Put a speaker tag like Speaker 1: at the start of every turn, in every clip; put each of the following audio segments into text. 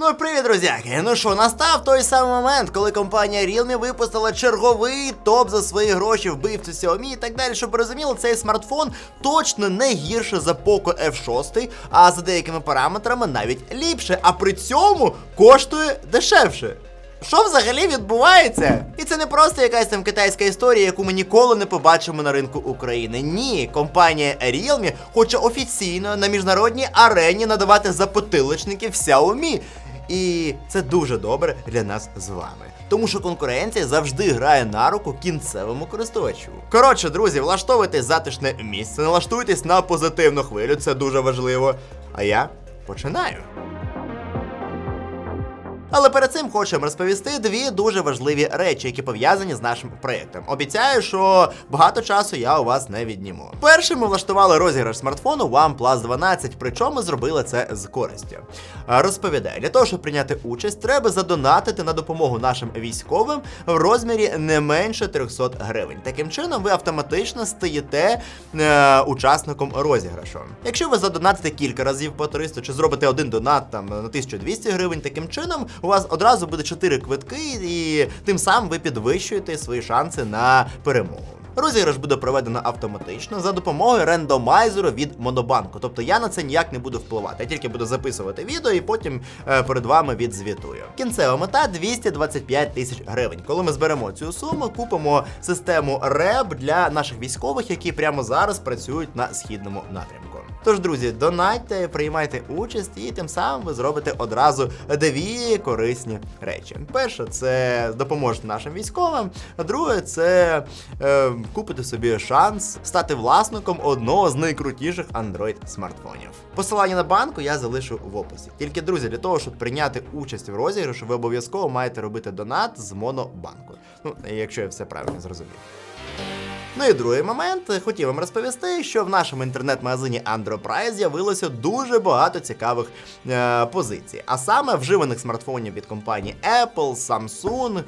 Speaker 1: Ну, привіт, друзяки! Ну що, настав той самий момент, коли компанія Realme випустила черговий топ за свої гроші, вбивцю Xiaomi і так далі. Щоб розуміли, цей смартфон точно не гірше за Poco F6, а за деякими параметрами навіть ліпше, а при цьому коштує дешевше. Що взагалі відбувається? І це не просто якась там китайська історія, яку ми ніколи не побачимо на ринку України. Ні, компанія Realme хоче офіційно на міжнародній арені надавати запотиличників Xiaomi. І це дуже добре для нас з вами. Тому що конкуренція завжди грає на руку кінцевому користувачу. Коротше, друзі, влаштовуйте затишне місце, налаштуйтесь на позитивну хвилю, це дуже важливо. А я починаю. Але перед цим хочемо розповісти дві дуже важливі речі, які пов'язані з нашим проєктом. Обіцяю, що багато часу я у вас не відніму. Перше, ми влаштували розіграш смартфону OnePlus 12, причому зробили це з користю. А, Розповідаю, для того, щоб прийняти участь, треба задонатити на допомогу нашим військовим в розмірі не менше 300 гривень. Таким чином, ви автоматично стаєте е, учасником розіграшу. Якщо ви задонатите кілька разів по 300 чи зробите один донат там на 1200 гривень, таким чином у вас одразу буде 4 квитки, і тим самим ви підвищуєте свої шанси на перемогу. Розіграш буде проведено автоматично за допомогою рендомайзеру від Монобанку. Тобто я на це ніяк не буду впливати. Я тільки буду записувати відео і потім е, перед вами відзвітую. Кінцева мета 225 тисяч гривень. Коли ми зберемо цю суму, купимо систему РЕБ для наших військових, які прямо зараз працюють на східному напрямку. Тож, друзі, донатьте, приймайте участь, і тим самим ви зробите одразу дві корисні речі. Перше, це допоможете нашим військовим. А друге, це е, купити собі шанс стати власником одного з найкрутіших Android смартфонів. Посилання на банку я залишу в описі. Тільки друзі, для того, щоб прийняти участь в розіграші, ви обов'язково маєте робити донат з монобанку. Ну, якщо я все правильно зрозумів. Ну і другий момент, хотів вам розповісти, що в нашому інтернет-магазині Androprice з'явилося дуже багато цікавих е, позицій, а саме вживаних смартфонів від компаній Apple, Samsung, е,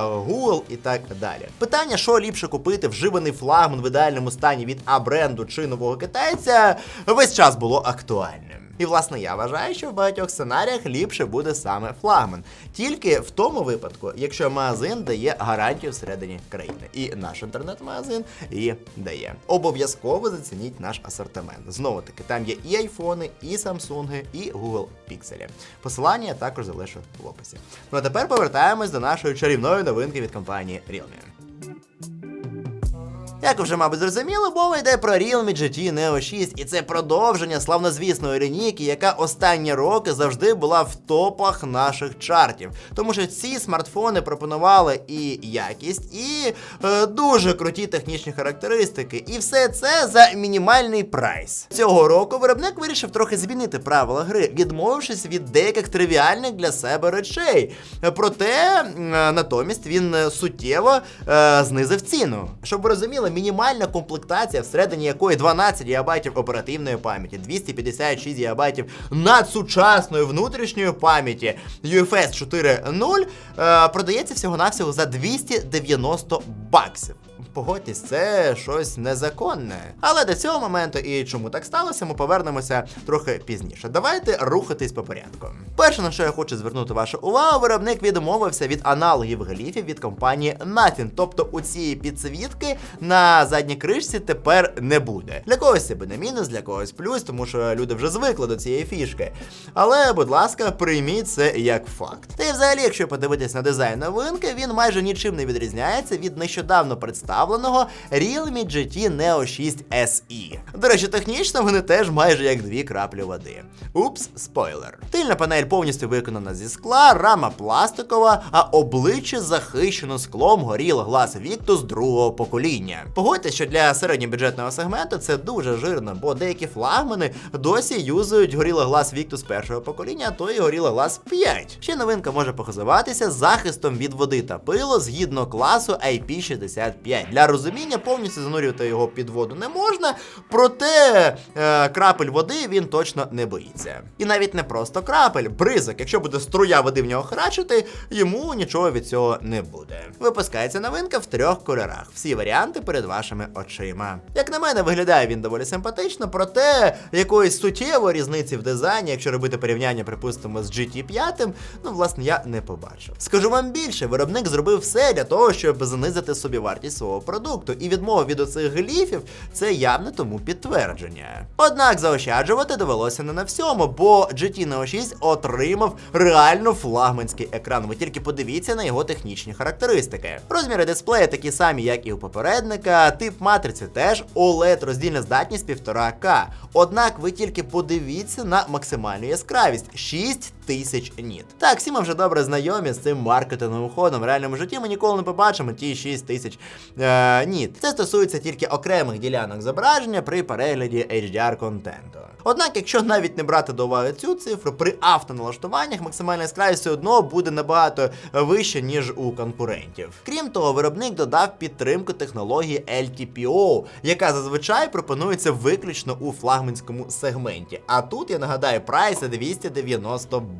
Speaker 1: Google і так далі. Питання, що ліпше купити, вживаний флагман в ідеальному стані від А-бренду чи нового китайця, весь час було актуальним. І власне я вважаю, що в багатьох сценаріях ліпше буде саме флагман. Тільки в тому випадку, якщо магазин дає гарантію всередині країни. І наш інтернет-магазин її дає. Обов'язково зацініть наш асортимент. Знову таки, там є і айфони, і самсунги, і Google Pixel. Посилання я також залишу в описі. Ну а тепер повертаємось до нашої чарівної новинки від компанії Realme. Як вже, мабуть, зрозуміло, мова йде про Realme GT Neo 6, і це продовження славнозвісної лінійки, яка останні роки завжди була в топах наших чартів. Тому що ці смартфони пропонували і якість, і е, дуже круті технічні характеристики. І все це за мінімальний прайс. Цього року виробник вирішив трохи змінити правила гри, відмовившись від деяких тривіальних для себе речей. Проте е, натомість він е, суттєво е, знизив ціну. Щоб ви розуміли, мінімальна комплектація, всередині якої 12 ГБ оперативної пам'яті, 256 ГБ надсучасної внутрішньої пам'яті UFS 4.0 е, продається всього-навсього за 290 баксів. Погодьтесь, це щось незаконне. Але до цього моменту і чому так сталося, ми повернемося трохи пізніше. Давайте рухатись по порядку. Перше, на що я хочу звернути вашу увагу, виробник відмовився від аналогів гліфів від компанії Nothing. Тобто у цієї підсвітки на задній кришці тепер не буде. Для когось це буде мінус, для когось плюс, тому що люди вже звикли до цієї фішки. Але, будь ласка, прийміть це як факт. Та й взагалі, якщо подивитись на дизайн новинки, він майже нічим не відрізняється від нещодавно представленого Realme GT Neo 6 SE. До речі, технічно вони теж майже як дві краплі води. Упс, спойлер. Тильна панель повністю виконана зі скла, рама пластикова, а обличчя захищено склом Gorilla Glass Victus другого покоління. Погодьтесь, що для середньобюджетного сегменту це дуже жирно, бо деякі флагмани досі юзують Gorilla Glass Victus першого покоління, а то і Gorilla Glass 5. Ще новинка може похизуватися захистом від води та пилу згідно класу IP65 5. Для розуміння повністю занурювати його під воду не можна, проте е, крапель води він точно не боїться. І навіть не просто крапель, бризок. Якщо буде струя води в нього харачити, йому нічого від цього не буде. Випускається новинка в трьох кольорах. Всі варіанти перед вашими очима. Як на мене, виглядає він доволі симпатично, проте якоїсь суттєвої різниці в дизайні, якщо робити порівняння, припустимо, з GT5, ну власне я не побачив. Скажу вам більше, виробник зробив все для того, щоб занизити собі вартість свого продукту, і відмова від оцих гліфів це явне тому підтвердження. Однак заощаджувати довелося не на всьому, бо GT Neo 6 отримав реально флагманський екран. Ви тільки подивіться на його технічні характеристики. Розміри дисплея такі самі, як і у попередника, тип матриці теж OLED, роздільна здатність 1,5К. Однак ви тільки подивіться на максимальну яскравість 6000 ніт. Так, всі ми вже добре знайомі з цим маркетинговим ходом. В реальному житті ми ніколи не побачимо ті 6000 е, ніт. Це стосується тільки окремих ділянок зображення при перегляді HDR контенту. Однак, якщо навіть не брати до уваги цю цифру, при автоналаштуваннях максимальна яскравість все одно буде набагато вища, ніж у конкурентів. Крім того, виробник додав підтримку технології LTPO, яка зазвичай пропонується виключно у флагманському сегменті. А тут я нагадаю, прайс 290 баксів.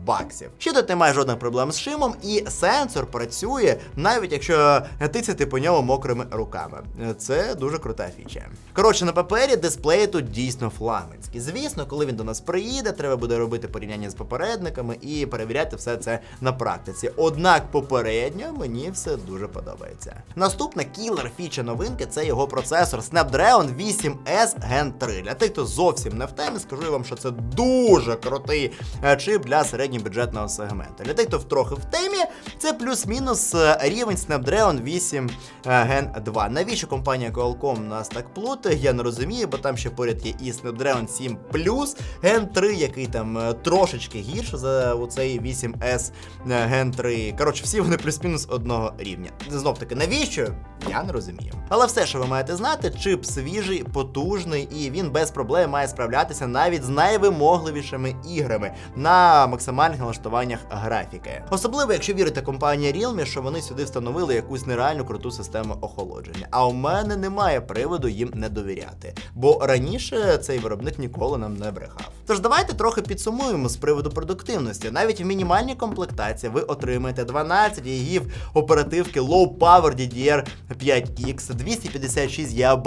Speaker 1: Ще тут немає жодних проблем з шимом, і сенсор працює, навіть якщо тицяти по ньому мокрими руками. Це дуже крута фіча. Коротше, на папері дисплей тут дійсно флагманський. Звісно, коли він до нас приїде, треба буде робити порівняння з попередниками і перевіряти все це на практиці. Однак попередньо мені все дуже подобається. Наступна кілер фіча новинки це його процесор Snapdragon 8S Gen 3. Для тих, хто зовсім не в темі, скажу вам, що це дуже крутий е, чип для середньобюджетного сегменту. Для тих, хто трохи в темі, це плюс-мінус е, рівень Snapdragon 8 е, Gen 2. Навіщо компанія Qualcomm нас так плутає? Я не розумію, бо там ще поряд є і Snapdragon 7 Plus Gen 3, який там е, трошечки гірше за оцей 8S Gen 3. Коротше, всі вони плюс-мінус одного рівня. Знов таки, навіщо? Я не розумію. Але все, що ви маєте знати, чип свіжий, потужний, і він без проблем має справлятися навіть з найвимогливішими іграми на максимальних налаштуваннях графіки. Особливо, якщо вірите компанії Realme, що вони сюди встановили якусь нереально круту систему охолодження. А у мене немає приводу їм не довіряти, бо раніше цей виробник ніколи нам не брехав. Тож давайте трохи підсумуємо з приводу продуктивності. Навіть в мінімальній комплектації ви отримаєте 12 гігів оперативки Low Power DDR 5X, 256 ГБ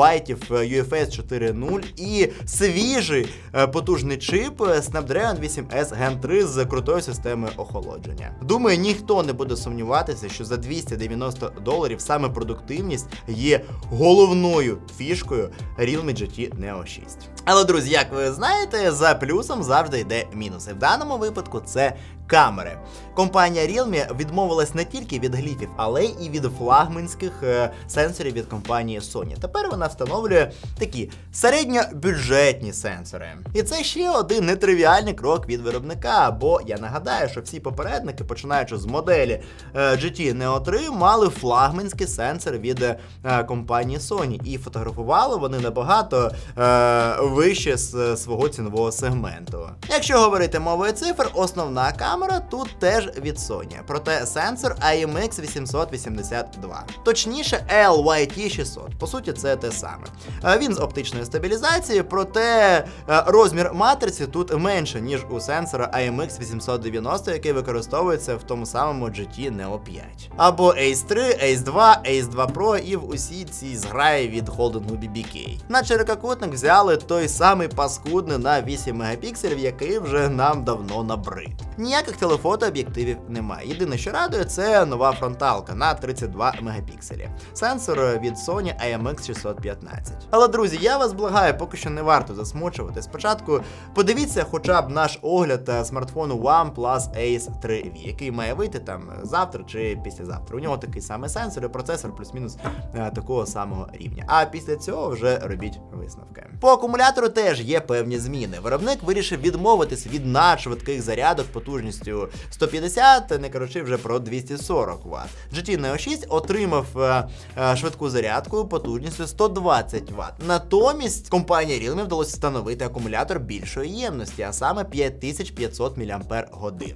Speaker 1: UFS 4.0 і свіжий е, потужний чип Snapdragon 8S Gen 3 з крутою системою охолодження. Думаю, ніхто не буде сумніватися, що за 290 доларів саме продуктивність є головною фішкою Realme GT Neo 6. Але, друзі, як ви знаєте, за плюсом завжди йде мінус. І в даному випадку це камери. Компанія Realme відмовилась не тільки від гліфів, але і від флагманських е, сенсорів від компанії Sony. Тепер вона встановлює такі середньобюджетні сенсори. І це ще один нетривіальний крок від виробника. Бо я нагадаю, що всі попередники, починаючи з моделі е, GT Neo 3, мали флагманські сенсори від е, компанії Sony. І фотографували вони набагато е, вище з свого цінового сегменту. Якщо говорити мовою цифр, основна камера тут теж від Sony, проте сенсор IMX 882. Точніше, LYT 600. По суті, це те саме. Е, Він з оптичною стабілізацією, проте е, розмір матриці тут менше, ніж у сенсора IMX 890, який використовується в тому самому GT Neo 5. Або Ace 3, Ace 2, Ace 2 Pro і в усі ці зграї від холдингу BBK. На черекокутник взяли той самий паскудний на 8 мегапікселів, який вже нам давно набрид. Ніяких телефотооб'єктивів немає. Єдине, що радує, це нова фронталка на 32 мегапікселі. Сенсор від Sony IMX 615. Але друзі, я вас благаю, поки що не варто засмучувати. Спочатку подивіться хоча б наш огляд е, смартфону OnePlus Ace 3V, який має вийти там завтра чи післязавтра. У нього такий самий сенсор і процесор плюс-мінус е, такого самого рівня. А після цього вже робіть висновки. По акумулятору теж є певні зміни. Виробник вирішив відмовитись від надшвидких зарядок потужністю 150 250, не кажучи вже про 240 Вт. GT Neo 6 отримав е, е, швидку зарядку потужністю 120 Вт. Натомість компанії Realme вдалося встановити акумулятор більшої ємності, а саме 5500 мАч.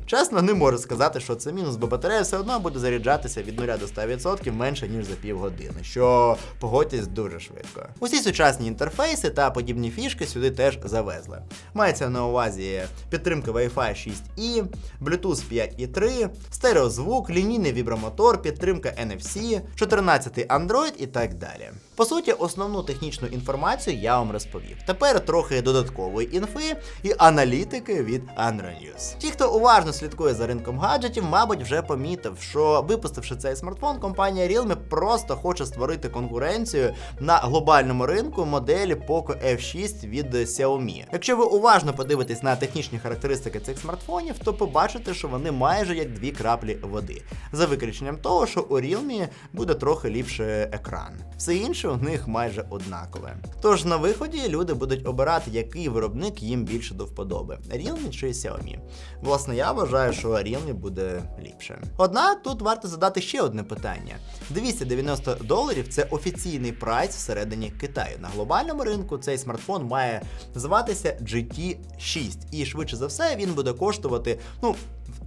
Speaker 1: Чесно, не можу сказати, що це мінус, бо батарея все одно буде заряджатися від 0 до 100% менше ніж за півгодини, що погодьтесь дуже швидко. Усі сучасні інтерфейси та подібні фішки сюди теж завезли. Мається на увазі підтримка Wi-Fi 6E, Bluetooth 5.3, стереозвук, лінійний вібромотор, підтримка NFC, 14 Android і так далі. По суті, основну технічну інформацію я вам розповів. Тепер трохи додаткової інфи і аналітики від Andronews. Ті, хто уважно слідкує за ринком гаджетів, мабуть, вже помітив, що випустивши цей смартфон, компанія Realme просто хоче створити конкуренцію на глобальному ринку моделі Poco F6 від Xiaomi. Якщо ви уважно подивитесь на технічні характеристики цих смартфонів, то побачите, що вони майже як дві краплі води, за виключенням того, що у Realme буде трохи ліпше екран. Все інше у них майже однакове. Тож на виході люди будуть обирати, який виробник їм більше до вподоби: Realme чи Xiaomi. Власне, я вважаю, що Realme буде ліпше. Однак тут варто задати ще одне питання: 290 доларів це офіційний прайс всередині Китаю. На глобальному ринку цей смартфон має зватися GT6, і швидше за все він буде коштувати, ну.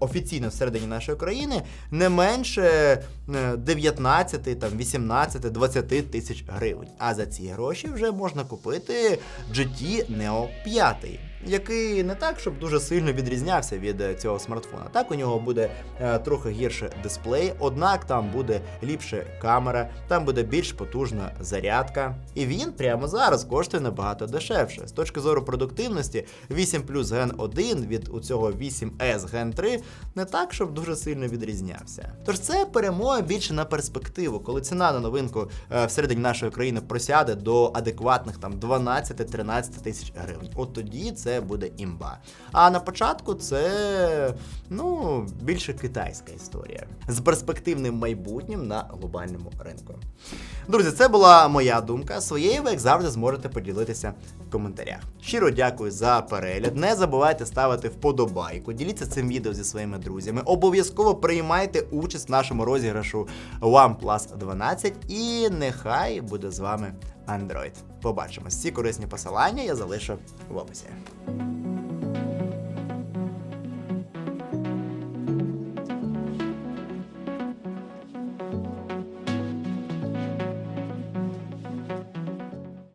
Speaker 1: Офіційно всередині нашої країни не менше е, 19, там 18, 20 тисяч гривень. А за ці гроші вже можна купити GT Neo 5, який не так, щоб дуже сильно відрізнявся від е, цього смартфона. Так, у нього буде е, трохи гірше дисплей, однак там буде ліпше камера, там буде більш потужна зарядка. І він прямо зараз коштує набагато дешевше. З точки зору продуктивності, 8 Plus Gen 1 від у цього 8S Gen 3 не так, щоб дуже сильно відрізнявся. Тож це перемога більше на перспективу, коли ціна на новинку е, всередині нашої країни просяде до адекватних там 12-13 тисяч гривень. От тоді це буде імба. А на початку це ну більше китайська історія з перспективним майбутнім на глобальному ринку. Друзі, це була моя думка. Своєю ви, як завжди, зможете поділитися в коментарях. Щиро дякую за перегляд. Не забувайте ставити вподобайку, діліться цим відео зі своїми друзями. Обов'язково приймайте участь в нашому розіграшу OnePlus 12 і нехай буде з вами Android. Побачимось. Всі корисні посилання я залишу в описі.